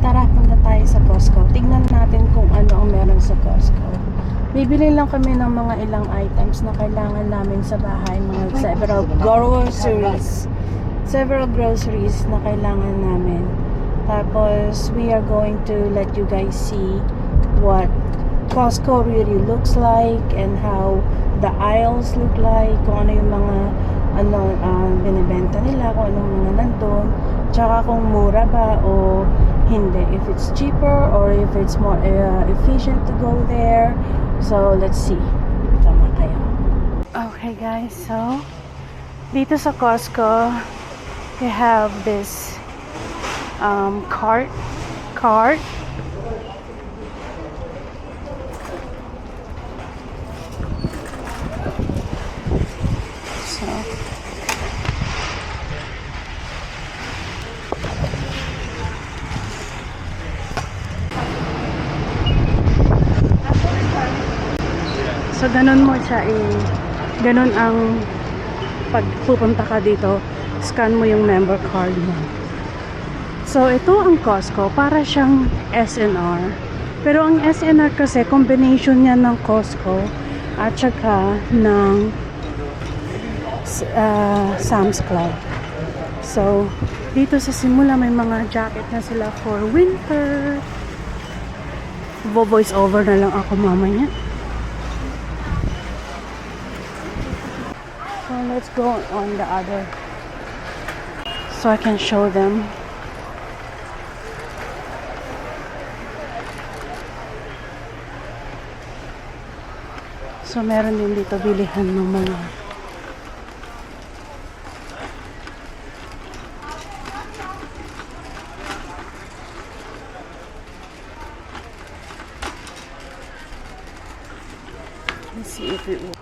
tara, punta tayo sa Costco. Tingnan natin kung ano ang meron sa Costco. Bibili lang kami ng mga ilang items na kailangan namin sa bahay. Mga several groceries. Several groceries na kailangan namin. Tapos, we are going to let you guys see what Costco really looks like and how the aisles look like, kung ano yung mga ano ah, binibenta nila, kung anong mga nandun, tsaka kung mura ba o hindi. If it's cheaper or if it's more uh, efficient to go there. So, let's see. Tama. Okay guys, so dito sa Costco, we have this um, cart cart so ganun mo siya eh. Ganun ang pag pupunta ka dito, scan mo yung member card mo. So, ito ang Costco. Para siyang SNR. Pero ang SNR kasi, combination niya ng Costco at saka ng uh, Sam's Club. So, dito sa simula may mga jacket na sila for winter. Vo-voice over na lang ako mamaya. Let's go on the other. So I can show them. So, meron din dito bilihan ng mga Let's see if it.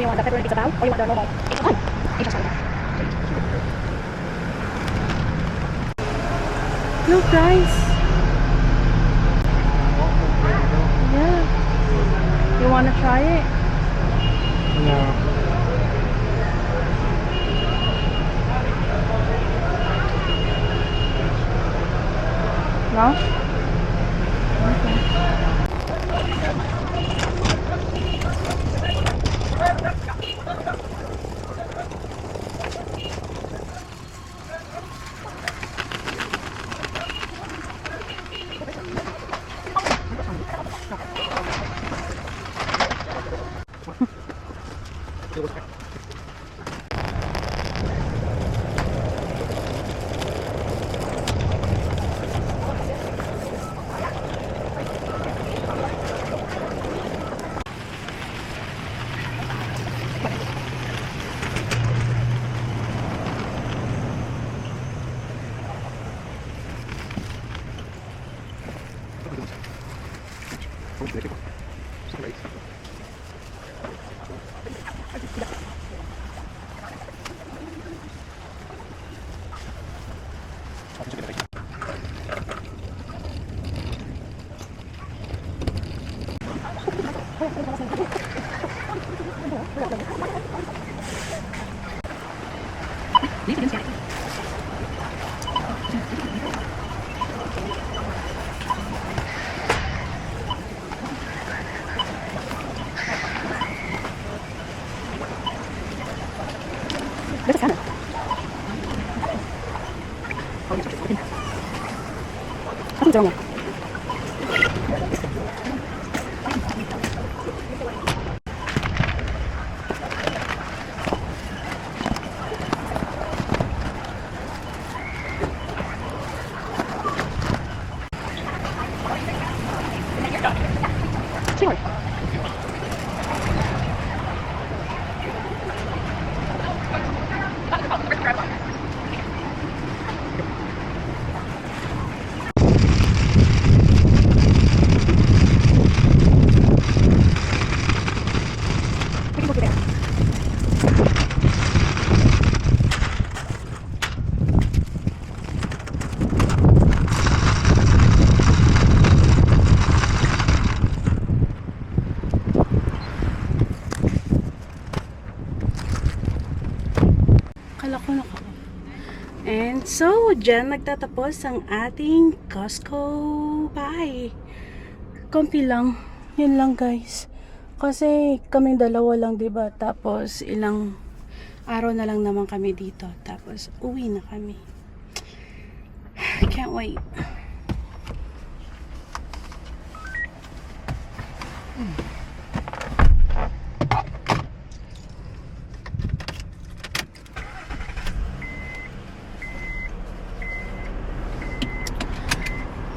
Do you want the pepperoni pizza bow or you want the normal pizza one? Pizza salad. Look, guys. Yeah. You want to try it? No. No? 15時間。Thank you. 아, 걱정 so, dyan magtatapos ang ating Costco buy. Konti lang. Yun lang guys. Kasi kaming dalawa lang, 'di ba? Tapos ilang araw na lang naman kami dito. Tapos uwi na kami. Can't wait.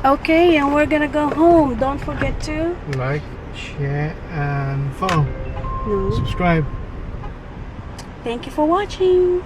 Okay, and we're gonna go home. Don't forget to Like, share, and follow. no. Subscribe. Thank you for watching.